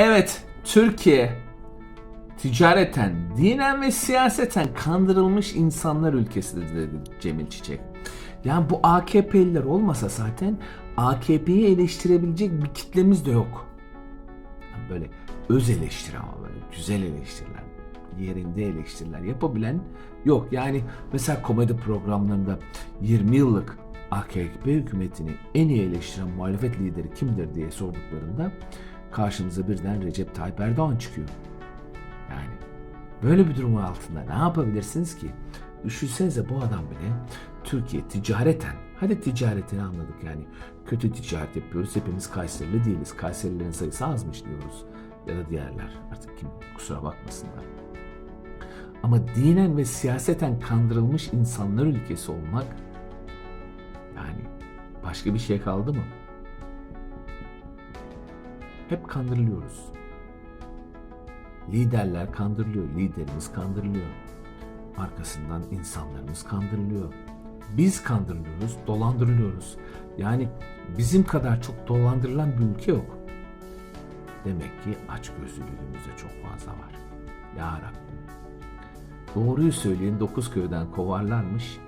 Evet, Türkiye ticareten, dinen ve siyaseten kandırılmış insanlar ülkesidir dedi Cemil Çiçek. Yani bu AKP'liler olmasa zaten AKP'yi eleştirebilecek bir kitlemiz de yok. Böyle öz eleştiri ama böyle güzel eleştiriler, yerinde eleştiriler yapabilen yok. Yani mesela komedi programlarında 20 yıllık AKP hükümetini en iyi eleştiren muhalefet lideri kimdir diye sorduklarında karşımıza birden Recep Tayyip Erdoğan çıkıyor. Yani böyle bir durumun altında ne yapabilirsiniz ki? Düşünsenize bu adam bile Türkiye ticareten, hadi ticaretini anladık yani kötü ticaret yapıyoruz hepimiz Kayserili değiliz. Kayserilerin sayısı azmış diyoruz ya da diğerler artık kim kusura bakmasınlar. Ama dinen ve siyaseten kandırılmış insanlar ülkesi olmak yani başka bir şey kaldı mı? Hep kandırılıyoruz. Liderler kandırılıyor, liderimiz kandırılıyor. Arkasından insanlarımız kandırılıyor. Biz kandırılıyoruz, dolandırılıyoruz. Yani bizim kadar çok dolandırılan bir ülke yok. Demek ki açgözlülüğümüzde çok fazla var. Ya Rabbim. Doğruyu söyleyin dokuz köyden kovarlarmış.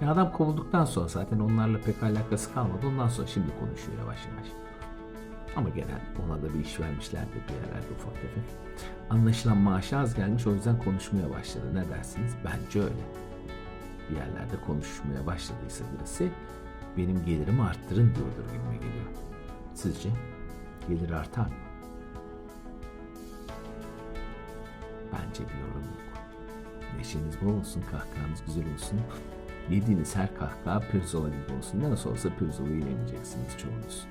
Ya adam kovulduktan sonra zaten onlarla pek alakası kalmadı. Ondan sonra şimdi konuşuyor yavaş yavaş. Ama genel ona da bir iş vermişlerdi bir yerlerde ufak tefek. Anlaşılan maaşı az gelmiş o yüzden konuşmaya başladı. Ne dersiniz? Bence öyle. Bir yerlerde konuşmaya başladıysa birisi benim gelirimi arttırın diyordur gibime geliyor. Sizce gelir artar mı? Bence bir yorum yok. Neşeniz bol olsun, kahkahanız güzel olsun. Yediğiniz her kahkaha pirzola gibi olsun. Nasıl olsa pirzolayı yeneceksiniz çoğunuz.